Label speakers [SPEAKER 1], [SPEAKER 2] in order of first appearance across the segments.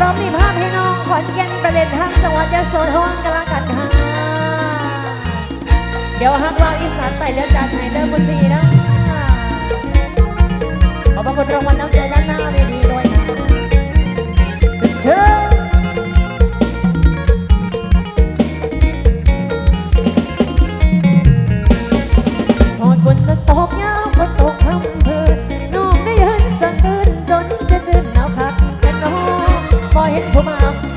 [SPEAKER 1] รอบนี้ภาพให้น้องขอนแก่นประเด็นทางจังหวัดยะโสธรกันละกันค่ะเดี๋ยวฮักรออีสานไปเลือจานไหนเดิมบนทีนะขอบพรคุณรางวัลน้ำใจด้านหน้าเว
[SPEAKER 2] ทีด้วยนะเชิญ เข้ามา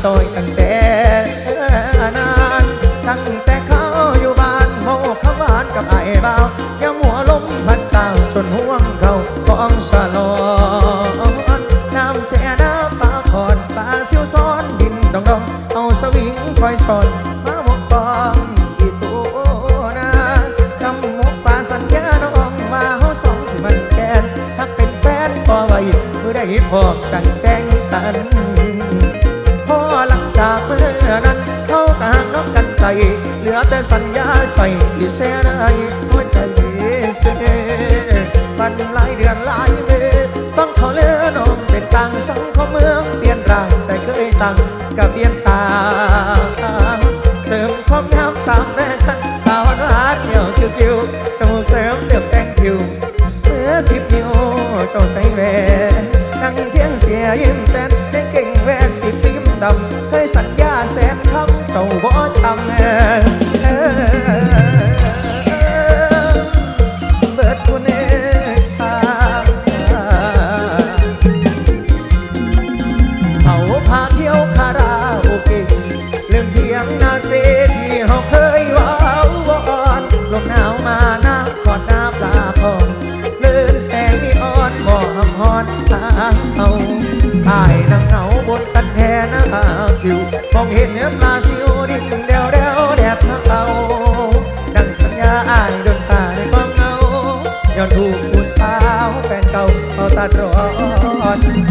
[SPEAKER 2] toy and เหลือแต่สัญญาใจที่แสนไอหัวใจเสียมันหลายเดือนหลายเวต้องขอเลื่อน้องเป็นต่างสังคมเมืองเปลี่ยนร่างใจเคยตั้งกับเบียนตาเสริมความงามตามแม่ฉันตาหวานานเหี่ยวคิ้วๆจมูกเสริมเติมแต่งผิวเมื่อสิบนิ้วเจ้าใส่แหวนนั่งเที่ยงเสียยิ้มแป้ เขตัดร้อน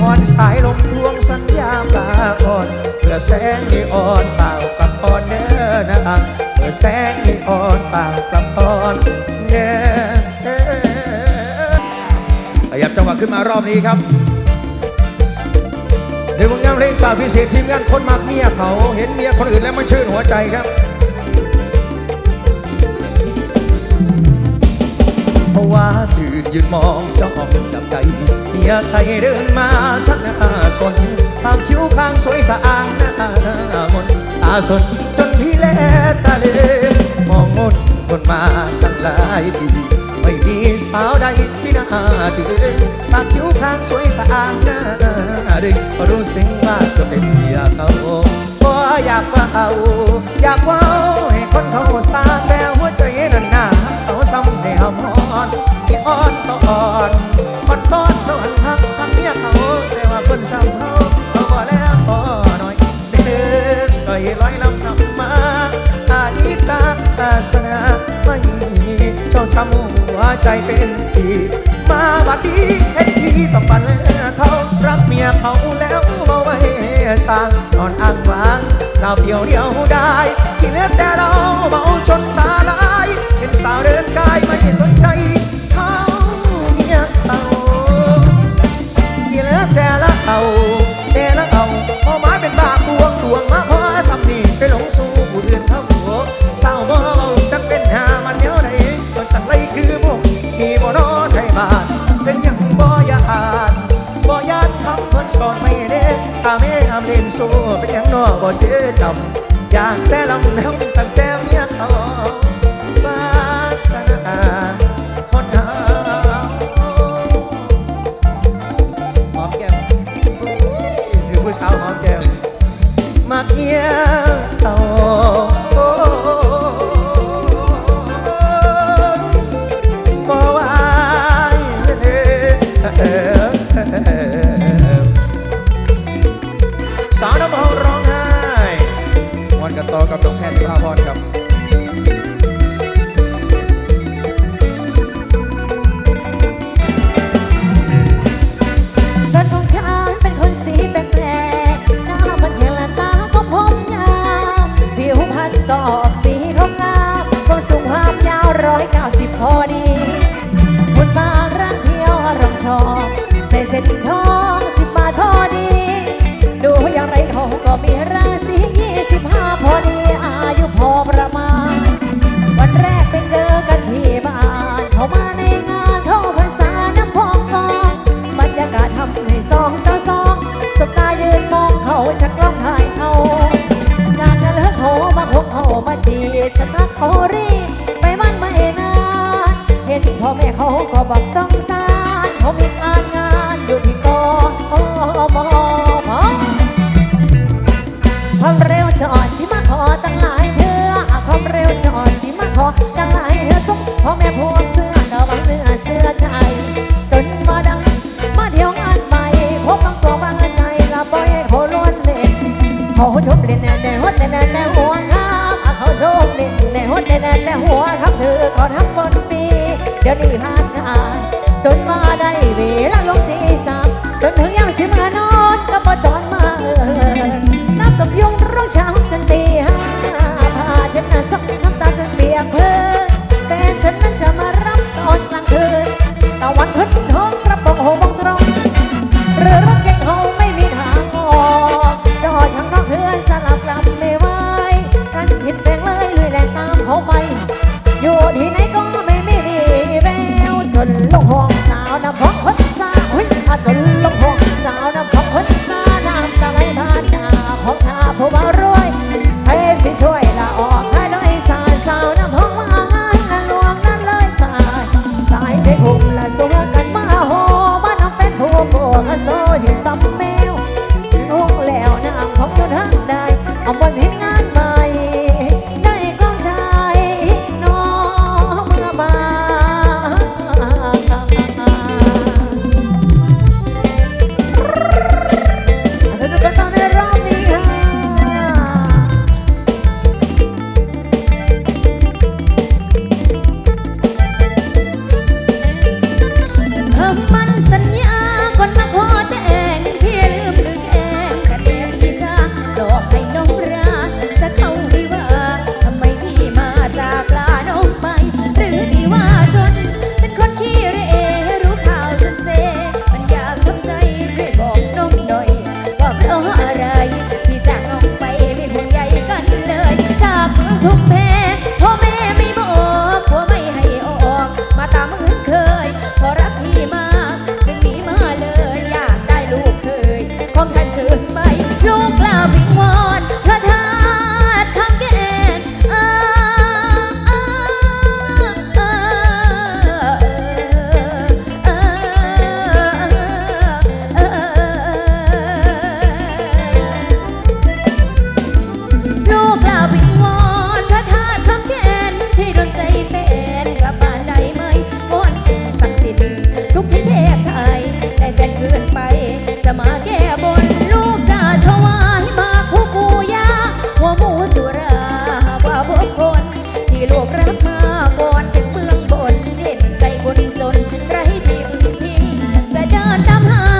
[SPEAKER 2] อ่อนสายลมพวงสัญญาป่าอ่อนเพื่อแสงที่อ่อนเปล่ากับอ่อนเนื้อนางเพื่อแสงที่อ่อนเปล่ากับอ่อนเนื้อขยับจังหวะขึ้นมารอบนี้ครับเดี๋ยวงงานเล่นป่าพิเศษทีมงานคนมากเมียเขาเห็นเมียคนอื่นแล้วมันชื่นหัวใจครับว่าถื ยืนมองจ้องจับใจเมียใครเดินมาชักหน้าสนตามคิ้วข้างสวยสะอางหน้ามนตาสนจนพี่แลตาเลมองมนคนมาตั้งหลายปีไม่มีสาวใดที่น่าตื่นปากคิ้วข้างสวยสะอางหน้าดึงรู้สึกว่าจะเป็นเมียเขาบ่อยากว่าเอาอยากว่าให้คนเขาสาง ห้หำอ่อนที่อ่อนก็อ่อนอ่อนก้อนสวรรค์ทักทักเมียเขา แต่ว่าคนซ้ำเขาเขาบ่แล้วพอหน่อยเดินก็เห็นลอยลำนำมาอานิจจาอาสนาไม่มีเจ้าช้ำหัวใจเป็นทีมาบัดนี้เห็นทีต้องปันเท่ารักเมียเขาแล้วมาไว้สร้างนอนอ้างว้างเราเดียวเดียวได้ที่เหลือแต่เราเมาจนตาลาาวเดินกายไม่สนใจเขาเมียเขาที่เหลือแต่ละเอาแต่ละเอาพอไม้เป็นบากบวงดวงมาพอสำนีไปหลงสู่ผู้อื่นเขาหัวเศร้าบ่จักเป็นหามันเดียวใดก็จังไรคือพวกมีบ่นอไทยบ้านเป็นยังบ่ยานบ่ยานคำเพิ่นสอนไม่เด้ถ้าแม่อำเล่นสู้เป็นยังนอบ่เจอจำอย่างแต่ลำน้ำตั้ง สาวน้ำหอมร้องไห้วันกันต่อกับน้องแพนธิพาพรครับ
[SPEAKER 1] ดินตามหา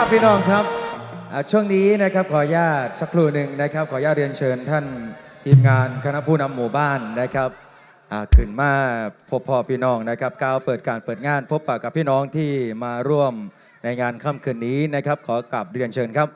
[SPEAKER 1] ับพี่น้องครับช่วงนี้นะครับขออนุญาตสักครู่หนึ่งนะครับ
[SPEAKER 2] ขออนุญาตเรียนเชิญท่านทีมงานคณะผู้นำหมู่บ้านนะครับขึ้นมาพบพ่อพี่น้องนะครับก้าวเปิดการเปิดงาน พบปะกับพี่น้องที่มาร่วมในงานค่ำคืนนี้นะครับ ขอกลับเรียนเชิญครับ